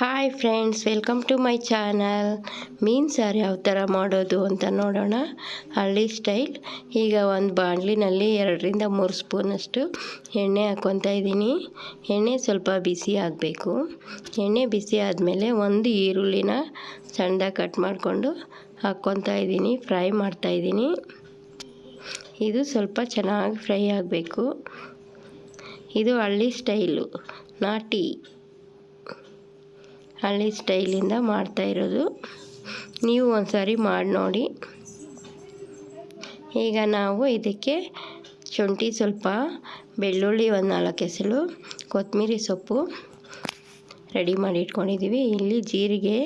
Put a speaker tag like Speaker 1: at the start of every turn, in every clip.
Speaker 1: Hi friends welcome to my channel ಮೀನು ಸಾರು ಯಾವ ಥರ ಮಾಡೋದು ಅಂತ ನೋಡೋಣ. ಹಳ್ಳಿ ಸ್ಟೈಲ್ ಈಗ ಒಂದು ಬಾಣಲಿನಲ್ಲಿ ಎರಡರಿಂದ ಮೂರು ಸ್ಪೂನಷ್ಟು ಎಣ್ಣೆ ಹಾಕ್ಕೊತಾ ಇದ್ದೀನಿ. ಎಣ್ಣೆ ಸ್ವಲ್ಪ ಬಿಸಿ ಆಗಬೇಕು. ಎಣ್ಣೆ ಬಿಸಿ ಆದಮೇಲೆ ಒಂದು ಈರುಳ್ಳಿನ ಸಣ್ಣದಾಗಿ ಕಟ್ ಮಾಡಿಕೊಂಡು ಹಾಕ್ಕೊತಾ ಇದ್ದೀನಿ ಫ್ರೈ ಮಾಡ್ತಾಯಿದ್ದೀನಿ ಇದು ಸ್ವಲ್ಪ ಚೆನ್ನಾಗಿ ಫ್ರೈ ಆಗಬೇಕು. ಇದು ಹಳ್ಳಿ ಸ್ಟೈಲು ನಾಟಿ. ಹಳ್ಳಿ ಸ್ಟೈಲಿಂದ ಮಾಡ್ತಾ ಇರೋದು. ನೀವು ಒಂದು ಸಾರಿ ಮಾಡಿ ನೋಡಿ. ಈಗ ನಾವು ಇದಕ್ಕೆ ಶುಂಠಿ ಸ್ವಲ್ಪ, ಬೆಳ್ಳುಳ್ಳಿ ಒಂದು ನಾಲ್ಕು ಎಸಳು ಕೊತ್ತಂಬರಿ ಸೊಪ್ಪು ರೆಡಿ ಮಾಡಿ ಇಟ್ಕೊಂಡಿದ್ದೀವಿ ಇಲ್ಲಿ ಜೀರಿಗೆ,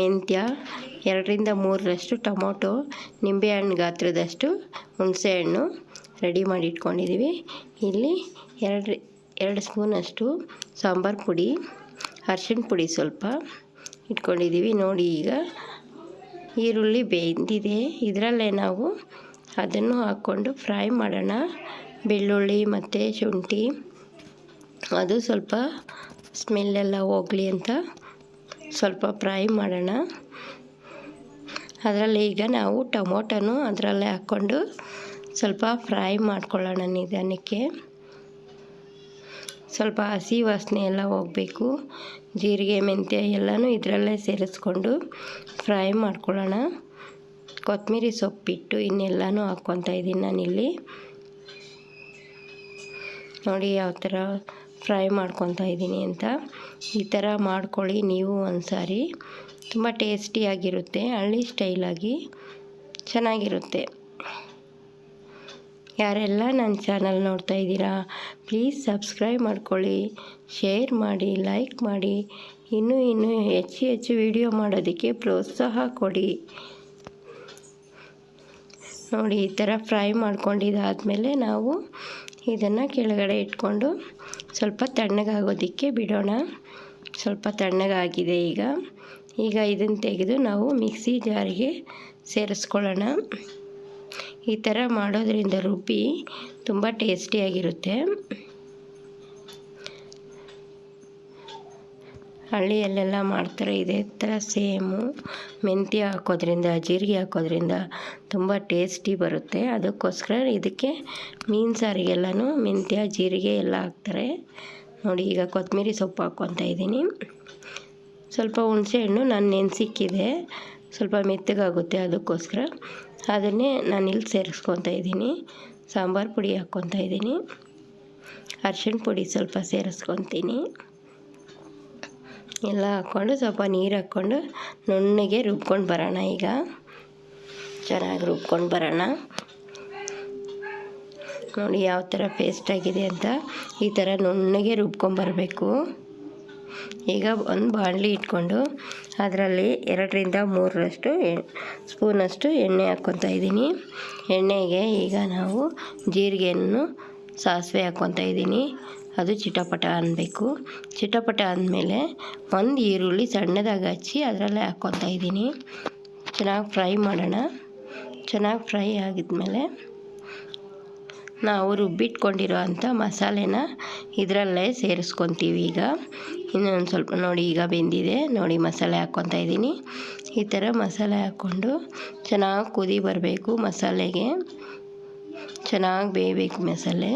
Speaker 1: ಮೆಂತ್ಯ, ಎರಡರಿಂದ ಮೂರರಷ್ಟು ಟೊಮೊಟೊ, ನಿಂಬೆಹಣ್ಣು ಗಾತ್ರದಷ್ಟು ಹುಣಸೆಹಣ್ಣು ರೆಡಿ ಮಾಡಿ ಇಟ್ಕೊಂಡಿದ್ದೀವಿ ಇಲ್ಲಿ ಎರಡು ಎರಡು ಸ್ಪೂನಷ್ಟು ಸಾಂಬಾರು ಪುಡಿ. ಅರ್ಶಿಣ ಪುಡಿ ಸ್ವಲ್ಪ ಇಟ್ಕೊಂಡಿದ್ದೀವಿ. ನೋಡಿ ಈಗ ಈರುಳ್ಳಿ ಬೆಂದಿದೆ. ಇದರಲ್ಲೇ ನಾವು ಅದನ್ನು ಹಾಕ್ಕೊಂಡು ಫ್ರೈ ಮಾಡೋಣ. ಬೆಳ್ಳುಳ್ಳಿ ಮತ್ತು ಶುಂಠಿ. ಅದು ಸ್ವಲ್ಪ ಸ್ಮೆಲ್ಲೆಲ್ಲ ಹೋಗಲಿ ಅಂತ ಸ್ವಲ್ಪ ಫ್ರೈ ಮಾಡೋಣ. ಅದರಲ್ಲಿ ಈಗ ನಾವು ಟೊಮೊಟೊನು ಅದರಲ್ಲೇ ಹಾಕ್ಕೊಂಡು ಸ್ವಲ್ಪ ಫ್ರೈ ಮಾಡ್ಕೊಳ್ಳೋಣ ನಿಧಾನಕ್ಕೆ. ಸ್ವಲ್ಪ ಹಸಿ ವಾಸನೆ ಎಲ್ಲ ಹೋಗಬೇಕು. ಜೀರಿಗೆ, ಮೆಂತ್ಯ ಎಲ್ಲನೂ ಇದರಲ್ಲೇ ಸೇರಿಸ್ಕೊಂಡು ಫ್ರೈ ಮಾಡ್ಕೊಳ್ಳೋಣ. ಕೊತ್ತಂಬರಿ ಸೊಪ್ಪಿಟ್ಟು ಇನ್ನೆಲ್ಲನೂ ಹಾಕ್ಕೊತಾ ಇದ್ದೀನಿ ನಾನಿಲ್ಲಿ. ನೋಡಿ ಯಾವ ಥರ ಫ್ರೈ ಮಾಡ್ಕೊತಾ ಇದ್ದೀನಿ ಅಂತ. ಈ ಥರ ಮಾಡ್ಕೊಳ್ಳಿ ನೀವು ಒಂದು ಸಾರಿ ತುಂಬ ಟೇಸ್ಟಿಯಾಗಿರುತ್ತೆ, ಹಳ್ಳಿ ಸ್ಟೈಲಾಗಿ ಚೆನ್ನಾಗಿರುತ್ತೆ. ಯಾರೆಲ್ಲ ನನ್ನ ಚಾನಲ್ ನೋಡ್ತಾ ಇದ್ದೀರಾ, ಪ್ಲೀಸ್ ಸಬ್ಸ್ಕ್ರೈಬ್ ಮಾಡ್ಕೊಳ್ಳಿ, ಶೇರ್ ಮಾಡಿ, ಲೈಕ್ ಮಾಡಿ. ಇನ್ನೂ ಇನ್ನೂ ಹೆಚ್ಚು ಹೆಚ್ಚು ವಿಡಿಯೋ ಮಾಡೋದಕ್ಕೆ ಪ್ರೋತ್ಸಾಹ ಕೊಡಿ. ನೋಡಿ, ಈ ಥರ ಫ್ರೈ ಮಾಡ್ಕೊಂಡಿದ್ದಾದಮೇಲೆ ನಾವು ಇದನ್ನು ಕೆಳಗಡೆ ಇಟ್ಕೊಂಡು ಸ್ವಲ್ಪ ತಣ್ಣಗಾಗೋದಕ್ಕೆ ಬಿಡೋಣ. ಸ್ವಲ್ಪ ತಣ್ಣಗಾಗಿದೆ ಈಗ. ಈಗ ಇದನ್ನು ತೆಗೆದು ನಾವು ಮಿಕ್ಸಿ ಜಾರಿಗೆ ಸೇರಿಸ್ಕೊಳ್ಳೋಣ. ಈ ಥರ ಮಾಡೋದ್ರಿಂದ ರುಬ್ಬಿ ತುಂಬ ಟೇಸ್ಟಿಯಾಗಿರುತ್ತೆ. ಹಳ್ಳಿಯಲ್ಲೆಲ್ಲ ಮಾಡ್ತಾರೆ ಇದೇ ಥರ ಸೇಮು. ಮೆಂತ್ಯ ಹಾಕೋದ್ರಿಂದ, ಜೀರಿಗೆ ಹಾಕೋದ್ರಿಂದ ತುಂಬ ಟೇಸ್ಟಿ ಬರುತ್ತೆ. ಅದಕ್ಕೋಸ್ಕರ ಇದಕ್ಕೆ ಮೀನು ಸಾರಿಗೆಲ್ಲನೂ ಮೆಂತ್ಯ, ಜೀರಿಗೆ ಎಲ್ಲ ಹಾಕ್ತಾರೆ. ನೋಡಿ, ಈಗ ಕೊತ್ತಂಬರಿ ಸೊಪ್ಪು ಹಾಕ್ಕೊತಾ ಇದ್ದೀನಿ. ಸ್ವಲ್ಪ ಹುಣಸೆಹಣ್ಣು ನಾನು ನೆನೆಸಿಕ್ಕಿದೆ. ಸ್ವಲ್ಪ ಮೆತ್ತಗಾಗುತ್ತೆ ಅದಕ್ಕೋಸ್ಕರ. ಅದನ್ನೇ ನಾನು ಇಲ್ಲಿ ಸೇರಿಸ್ಕೊತಾ ಇದ್ದೀನಿ. ಸಾಂಬಾರು ಪುಡಿ ಹಾಕ್ಕೊತಾ ಇದ್ದೀನಿ. ಅರ್ಶಿಣ ಪುಡಿ ಸ್ವಲ್ಪ ಸೇರಿಸ್ಕೊತೀನಿ. ಎಲ್ಲ ಹಾಕ್ಕೊಂಡು ಸ್ವಲ್ಪ ನೀರು ಹಾಕ್ಕೊಂಡು ನುಣ್ಣಗೆ ರುಬ್ಕೊಂಡು ಬರೋಣ ಈಗ. ಚೆನ್ನಾಗಿ ರುಬ್ಕೊಂಡು ಬರೋಣ. ನೋಡಿ ಯಾವ ಥರ ಪೇಸ್ಟ್ ಆಗಿದೆ ಅಂತ ಈ ಥರ ನುಣ್ಣಗೆ ರುಬ್ಕೊಂಬರಬೇಕು ಈಗ ಒಂದು ಬಾಣಲಿ ಇಟ್ಕೊಂಡು ಅದರಲ್ಲಿ ಎರಡರಿಂದ ಮೂರರಷ್ಟು ಸ್ಪೂನಷ್ಟು ಎಣ್ಣೆ ಹಾಕ್ಕೊತಾ ಇದ್ದೀನಿ. ಎಣ್ಣೆಗೆ ಈಗ ನಾವು ಜೀರಿಗೆಯನ್ನು ಸಾಸಿವೆ ಹಾಕ್ಕೊತಾ ಇದ್ದೀನಿ. ಅದು ಚಿಟಪಟ ಅನ್ನಬೇಕು ಚಿಟಪಟ ಅಂದಮೇಲೆ ಒಂದು ಈರುಳ್ಳಿ ಸಣ್ಣದಾಗಿ ಹಚ್ಚಿ ಅದರಲ್ಲೇ ಹಾಕ್ಕೊತಾ ಇದ್ದೀನಿ. ಚೆನ್ನಾಗಿ ಫ್ರೈ ಮಾಡೋಣ. ಚೆನ್ನಾಗಿ ಫ್ರೈ ಆಗಿದ್ಮೇಲೆ ನಾವು ರುಬ್ಬಿಟ್ಕೊಂಡಿರೋ ಅಂಥ ಮಸಾಲೆನ ಇದರಲ್ಲೇ ಸೇರಿಸ್ಕೊತೀವಿ ಈಗ. ಇನ್ನೊಂದು ಸ್ವಲ್ಪ ನೋಡಿ ಈಗ ಬೆಂದಿದೆ. ನೋಡಿ ಮಸಾಲೆ ಹಾಕ್ಕೊತಾ ಇದ್ದೀನಿ. ಈ ಥರ ಮಸಾಲೆ ಹಾಕ್ಕೊಂಡು ಚೆನ್ನಾಗಿ ಕುದಿ ಬರಬೇಕು ಮಸಾಲೆಗೆ. ಚೆನ್ನಾಗಿ ಬೇಯಬೇಕು ಮಸಾಲೆ.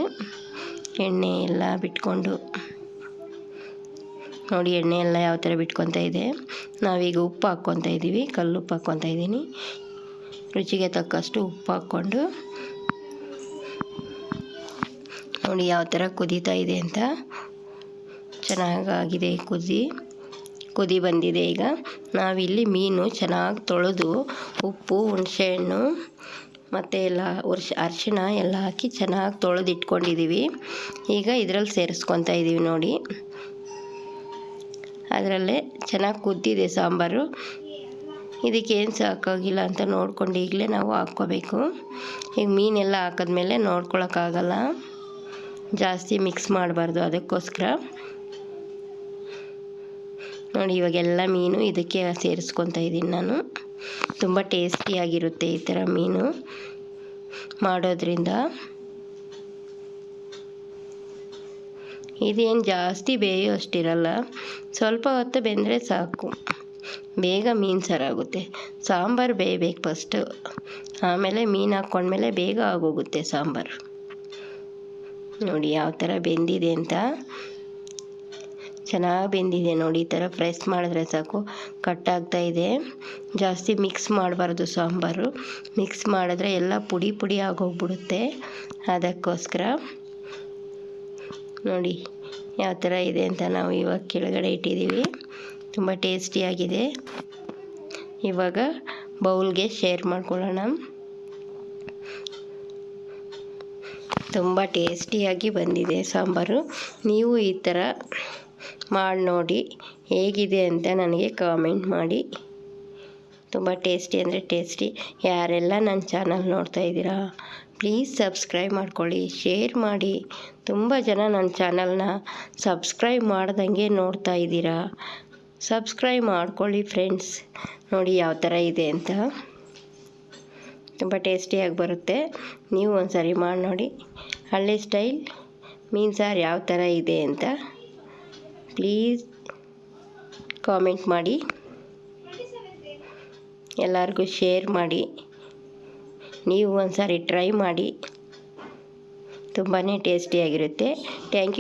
Speaker 1: ಎಣ್ಣೆ ಎಲ್ಲ ಬಿಟ್ಕೊಂಡು. ನೋಡಿ ಎಣ್ಣೆ ಎಲ್ಲ ಯಾವ ಥರ ಬಿಟ್ಕೊತಾ ಇದೆ. ನಾವೀಗ ಉಪ್ಪು ಹಾಕ್ಕೊತಾ ಇದ್ದೀವಿ. ಕಲ್ಲು ಉಪ್ಪು ಹಾಕ್ಕೊತಾ ಇದ್ದೀನಿ. ರುಚಿಗೆ ತಕ್ಕಷ್ಟು ಉಪ್ಪು ಹಾಕ್ಕೊಂಡು ನೋಡಿ ಯಾವ ಥರ ಕುದೀತಾ ಇದೆ ಅಂತ. ಚೆನ್ನಾಗಾಗಿದೆ, ಕುದಿ ಕುದಿ ಬಂದಿದೆ ಈಗ. ನಾವಿಲ್ಲಿ ಮೀನು ಚೆನ್ನಾಗಿ ತೊಳೆದು ಉಪ್ಪು ಹುಣಸೆಹಣ್ಣು ಮತ್ತು ಎಲ್ಲ ವರ್ಷ, ಅರಿಶಿಣ ಎಲ್ಲ ಹಾಕಿ ಚೆನ್ನಾಗಿ ತೊಳೆದು ಇಟ್ಕೊಂಡಿದ್ದೀವಿ ಈಗ ಇದರಲ್ಲಿ ಸೇರಿಸ್ಕೊತಾ ಇದ್ದೀವಿ ನೋಡಿ. ಅದರಲ್ಲೇ ಚೆನ್ನಾಗಿ ಕುದ್ದಿದೆ ಸಾಂಬಾರು. ಇದಕ್ಕೇನು ಸಾಕಾಗಿಲ್ಲ ಅಂತ ನೋಡ್ಕೊಂಡು ಈಗಲೇ ನಾವು ಹಾಕ್ಕೋಬೇಕು. ಈಗ ಮೀನೆಲ್ಲ ಹಾಕಿದ್ಮೇಲೆ ನೋಡ್ಕೊಳಕ್ಕಾಗಲ್ಲ. ಜಾಸ್ತಿ ಮಿಕ್ಸ್ ಮಾಡಬಾರ್ದು ಅದಕ್ಕೋಸ್ಕರ. ನೋಡಿ, ಇವಾಗೆಲ್ಲ ಮೀನು ಇದಕ್ಕೆ ಸೇರಿಸ್ಕೊತಾ ಇದ್ದೀನಿ ನಾನು. ತುಂಬ ಟೇಸ್ಟಿಯಾಗಿರುತ್ತೆ ಈ ಥರ ಮೀನು ಮಾಡೋದ್ರಿಂದ. ಇದೇನು ಜಾಸ್ತಿ ಬೇಯೋ ಅಷ್ಟಿರಲ್ಲ. ಸ್ವಲ್ಪ ಹೊತ್ತು ಬೆಂದರೆ ಸಾಕು. ಬೇಗ ಮೀನು ಸಾರಾಗುತ್ತೆ. ಸಾಂಬಾರು ಬೇಯಬೇಕು ಫಸ್ಟು ಆಮೇಲೆ ಮೀನು ಹಾಕ್ಕೊಂಡ್ಮೇಲೆ ಬೇಗ ಆಗೋಗುತ್ತೆ ಸಾಂಬಾರು. ನೋಡಿ ಯಾವ ಥರ ಬೆಂದಿದೆ ಅಂತ. ಚೆನ್ನಾಗಿ ಬೆಂದಿದೆ ನೋಡಿ, ಈ ಥರ ಪ್ರೆಸ್ ಮಾಡಿದ್ರೆ ಸಾಕು. ಕಟ್ಟಾಗ್ತಾ ಇದೆ. ಜಾಸ್ತಿ ಮಿಕ್ಸ್ ಮಾಡಬಾರ್ದು ಸಾಂಬಾರು. ಮಿಕ್ಸ್ ಮಾಡಿದ್ರೆ ಎಲ್ಲ ಪುಡಿ ಪುಡಿ ಆಗೋಗ್ಬಿಡುತ್ತೆ. ಅದಕ್ಕೋಸ್ಕರ ನೋಡಿ ಯಾವ ಥರ ಇದೆ ಅಂತ ನಾವು ಇವಾಗ ಕೆಳಗಡೆ ಇಟ್ಟಿದ್ದೀವಿ. ತುಂಬ ಟೇಸ್ಟಿಯಾಗಿದೆ. ಇವಾಗ ಬೌಲ್ಗೆ ಶೇರ್ ಮಾಡ್ಕೊಳ್ಳೋಣ. ತುಂಬ ಟೇಸ್ಟಿಯಾಗಿ ಬಂದಿದೆ ಸಾಂಬಾರು. ನೀವು ಈ ಥರ ಮಾಡಿ ನೋಡಿ ಹೇಗಿದೆ ಅಂತ ನನಗೆ ಕಾಮೆಂಟ್ ಮಾಡಿ. ತುಂಬ ಟೇಸ್ಟಿ ಅಂದರೆ ಟೇಸ್ಟಿ. ಯಾರೆಲ್ಲ ನನ್ನ ಚಾನಲ್ ನೋಡ್ತಾ ಇದ್ದೀರಾ ಪ್ಲೀಸ್ ಸಬ್ಸ್ಕ್ರೈಬ್ ಮಾಡ್ಕೊಳ್ಳಿ ಶೇರ್ ಮಾಡಿ. ತುಂಬ ಜನ ನನ್ನ ಚಾನಲ್ನ ಸಬ್ಸ್ಕ್ರೈಬ್ ಮಾಡ್ದಂಗೆ ನೋಡ್ತಾ ಇದ್ದೀರಾ. ಸಬ್ಸ್ಕ್ರೈಬ್ ಮಾಡ್ಕೊಳ್ಳಿ ಫ್ರೆಂಡ್ಸ್ ನೋಡಿ ಯಾವ ಥರ ಇದೆ ಅಂತ. ತುಂಬ ಟೇಸ್ಟಿಯಾಗಿ ಬರುತ್ತೆ. ನೀವು ಒಂದು ಸರಿ ಮಾಡಿ ನೋಡಿ. ಹಳ್ಳಿ ಸ್ಟೈಲ್, ಮೀನು ಸಾರು ಯಾವ ಥರ ಇದೆ ಅಂತ ಪ್ಲೀಸ್ ಕಾಮೆಂಟ್ ಮಾಡಿ. ಎಲ್ಲರಿಗೂ ಶೇರ್ ಮಾಡಿ. ನೀವು ಒಂದು ಸಾರಿ ಟ್ರೈ ಮಾಡಿ ತುಂಬಾ ಟೇಸ್ಟಿಯಾಗಿರುತ್ತೆ ಥ್ಯಾಂಕ್ ಯು